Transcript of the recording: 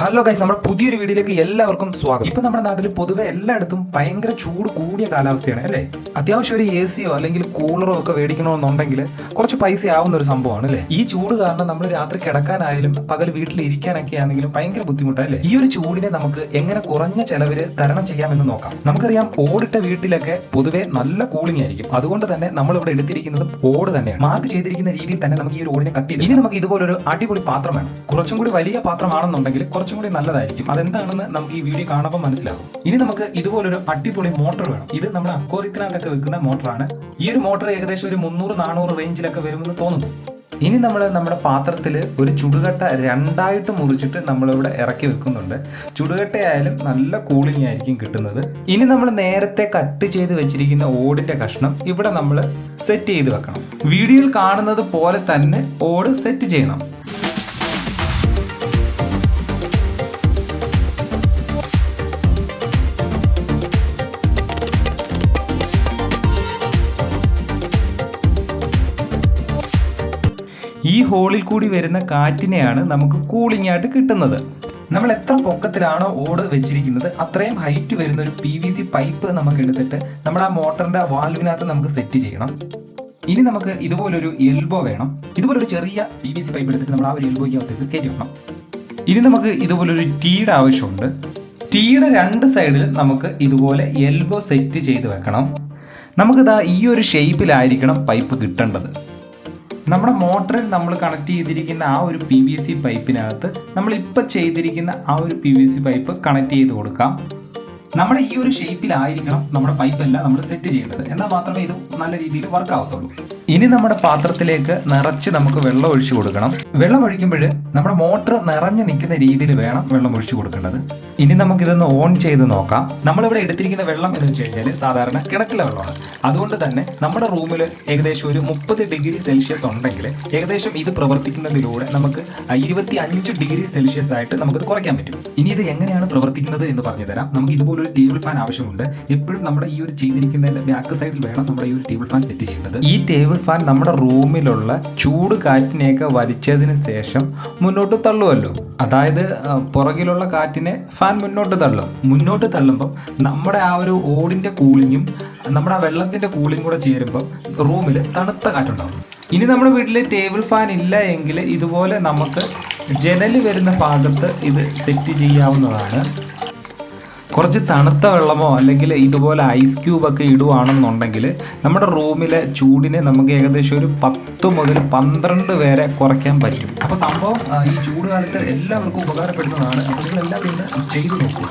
Hello guys നമ്മുടെ പുതിയൊരു വീഡിയോയിലേക്ക് എല്ലാവർക്കും സ്വാഗതം. ഇപ്പൊ നമ്മുടെ നാട്ടിൽ പൊതുവെ എല്ലായിടത്തും ഭയങ്കര ചൂട് കൂടിയ കാലാവസ്ഥയാണ് അല്ലേ? അത്യാവശ്യം ഒരു എ സിയോ അല്ലെങ്കിൽ കൂളറോ ഒക്കെ മേടിക്കണമെന്നുണ്ടെങ്കിൽ കുറച്ച് പൈസ ആവുന്ന ഒരു സംഭവമാണ് അല്ലേ? ഈ ചൂട് കാരണം നമ്മൾ രാത്രി കിടക്കാനായാലും പകൽ വീട്ടിൽ ഇരിക്കാനൊക്കെ ആണെങ്കിലും ഭയങ്കര ബുദ്ധിമുട്ടല്ലേ ഈ ഒരു ചൂടിനെ നമുക്ക് എങ്ങനെ കുറഞ്ഞ ചെലവിൽ തരണം ചെയ്യാമെന്ന് നോക്കാം. നമുക്കറിയാം ഓടിട്ട വീട്ടിലൊക്കെ പൊതുവെ നല്ല കൂളിംഗ് ആയിരിക്കും. അതുകൊണ്ട് തന്നെ നമ്മൾ ഇവിടെ എടുത്തിരിക്കുന്നതും ഓട് തന്നെയാണ്. മാർക്ക് ചെയ്തിരിക്കുന്ന രീതിയിൽ തന്നെ നമുക്ക് ഈ ഒരു ഓടിനെ കട്ട് ചെയ്ത് ഇനി നമുക്ക് ഇതുപോലൊരു അടിപൊളി പാത്രം വേണം. കുറച്ചും കൂടി വലിയ പാത്രമാണെന്നുണ്ടെങ്കിൽ കുറച്ചും കൂടി നല്ലതായിരിക്കും. അതെന്താണെന്ന് നമുക്ക് ഈ വീഡിയോ കാണുമ്പോൾ മനസ്സിലാകും. ഇനി നമുക്ക് ഇതുപോലൊരു അടിപൊളി മോട്ടോർ വേണം. ഇത് നമ്മൾ അക്കോറിത്തിനകത്തൊക്കെ വെക്കുന്ന മോട്ടറാണ്. ഈ ഒരു മോട്ടോർ ഏകദേശം ഒരു മുന്നൂറ് നാനൂറ് റേഞ്ചിലൊക്കെ വരുമെന്ന് തോന്നുന്നു. ഇനി നമ്മൾ നമ്മുടെ പാത്രത്തിൽ ഒരു ചുടുകട്ട രണ്ടായിട്ട് മുറിച്ചിട്ട് നമ്മളിവിടെ ഇറക്കി വെക്കുന്നുണ്ട്. ചുടുകട്ടയായാലും നല്ല കൂളിംഗ് ആയിരിക്കും കിട്ടുന്നത്. ഇനി നമ്മൾ നേരത്തെ കട്ട് ചെയ്ത് വെച്ചിരിക്കുന്ന ഓടിന്റെ കഷ്ണം ഇവിടെ നമ്മൾ സെറ്റ് ചെയ്ത് വെക്കണം. വീഡിയോയിൽ കാണുന്നത് പോലെ തന്നെ ഓട് സെറ്റ് ചെയ്യണം. ഈ ഹോളിൽ കൂടി വരുന്ന കാറ്റിനെയാണ് നമുക്ക് കൂളിംഗ് ആയിട്ട് കിട്ടുന്നത്. നമ്മൾ എത്ര പൊക്കത്തിലാണോ ഓട് വെച്ചിരിക്കുന്നത് അത്രയും ഹൈറ്റ് വരുന്ന ഒരു പി വി സി പൈപ്പ് നമുക്ക് എടുത്തിട്ട് നമ്മുടെ ആ മോട്ടറിന്റെ വാൽവിനകത്ത് നമുക്ക് സെറ്റ് ചെയ്യണം. ഇനി നമുക്ക് ഇതുപോലൊരു എൽബോ വേണം. ഇതുപോലൊരു ചെറിയ പി വി സി പൈപ്പ് എടുത്തിട്ട് നമ്മൾ ആ ഒരു എൽബോയ്ക്കകത്തേക്ക് കയറ്റി വെക്കണം ഇനി നമുക്ക് ഇതുപോലൊരു ടീയുടെ ആവശ്യമുണ്ട്. ടീയുടെ രണ്ട് സൈഡിൽ നമുക്ക് ഇതുപോലെ എൽബോ സെറ്റ് ചെയ്ത് വെക്കണം. നമുക്കിതാ ഈ ഒരു ഷേപ്പിലായിരിക്കണം പൈപ്പ് കിട്ടേണ്ടത്. നമ്മുടെ മോട്ടറിൽ നമ്മൾ കണക്ട് ചെയ്തിരിക്കുന്ന ആ ഒരു പി വി സി പൈപ്പിനകത്ത് നമ്മൾ ഇപ്പോൾ ചെയ്തിരിക്കുന്ന ആ ഒരു P V C pipe connect ചെയ്ത് കൊടുക്കാം. നമ്മുടെ ഈ ഒരു ഷേപ്പിലായിരിക്കണം നമ്മുടെ പൈപ്പെല്ലാം നമ്മൾ സെറ്റ് ചെയ്യേണ്ടത്. എന്നാൽ മാത്രമേ ഇത് നല്ല രീതിയിൽ വർക്ക് ആവത്തുള്ളൂ. ഇനി നമ്മുടെ പാത്രത്തിലേക്ക് നിറച്ച് നമുക്ക് വെള്ളം ഒഴിച്ചു കൊടുക്കണം. വെള്ളം ഒഴിക്കുമ്പോൾ നമ്മുടെ മോട്ടർ നിറഞ്ഞു നിൽക്കുന്ന രീതിയിൽ വേണം വെള്ളം ഒഴിച്ചു കൊടുക്കേണ്ടത്. ഇനി നമുക്കിതൊന്ന് ഓൺ ചെയ്ത് നോക്കാം. നമ്മളിവിടെ എടുത്തിരിക്കുന്ന വെള്ളം എന്ന് വെച്ച് കഴിഞ്ഞാൽ സാധാരണ കിണറ്റിലെ വെള്ളമാണ്. അതുകൊണ്ട് തന്നെ നമ്മുടെ റൂമിൽ ഏകദേശം ഒരു മുപ്പത് ഡിഗ്രി സെൽഷ്യസ് ഉണ്ടെങ്കിൽ ഏകദേശം ഇത് പ്രവർത്തിക്കുന്നതിലൂടെ നമുക്ക് ഇരുപത്തി അഞ്ച് ഡിഗ്രി സെൽഷ്യസ് ആയിട്ട് നമുക്കത് കുറയ്ക്കാൻ പറ്റും. ഇനി ഇത് എങ്ങനെയാണ് പ്രവർത്തിക്കുന്നത് എന്ന് പറഞ്ഞു തരാം. നമുക്ക് ഇതുപോലൊരു ടേബിൾ ഫാൻ ആവശ്യമുണ്ട്. എപ്പോഴും നമ്മുടെ ഈ ഒരു ചെയ്തിരിക്കുന്നതിന്റെ ബാക്ക് സൈഡിൽ വേണം നമ്മുടെ ഈ ഒരു ടേബിൾ ഫാൻ സെറ്റ് ചെയ്യേണ്ടത്. ഈ ടേബിൾ ഫാൻ നമ്മുടെ റൂമിലുള്ള ചൂട് കാറ്റിനെയൊക്കെ വലിച്ചതിന് ശേഷം മുന്നോട്ട് തള്ളുമല്ലോ അതായത് പുറകിലുള്ള കാറ്റിനെ ഫാൻ മുന്നോട്ട് തള്ളും. മുന്നോട്ട് തള്ളുമ്പം നമ്മുടെ ആ ഒരു ഓടിന്റെ കൂളിങ്ങും നമ്മുടെ ആ വെള്ളത്തിന്റെ കൂളിങ് കൂടെ ചേരുമ്പം റൂമിൽ തണുത്ത കാറ്റുണ്ടാകും ഇനി നമ്മുടെ വീട്ടിൽ ടേബിൾ ഫാൻ ഇല്ല എങ്കിൽ ഇതുപോലെ നമുക്ക് ജനൽ വരുന്ന ഭാഗത്ത് ഇത് സെറ്റ് ചെയ്യാവുന്നതാണ്. കുറച്ച് തണുത്ത വെള്ളമോ അല്ലെങ്കിൽ ഇതുപോലെ ഐസ് ക്യൂബ് ഒക്കെ ഇടുവാണെന്നുണ്ടെങ്കിൽ നമ്മുടെ റൂമിലെ ചൂടിനെ നമുക്ക് ഏകദേശം ഒരു പത്ത് മുതൽ പന്ത്രണ്ട് വരെ കുറയ്ക്കാൻ പറ്റും. അപ്പോൾ സംഭവം ഈ ചൂട് കാലത്ത് എല്ലാവർക്കും ഉപകാരപ്പെടുന്നതാണ്. അപ്പോൾ നിങ്ങൾ എല്ലാവരും ചെയ്തു നോക്കുക.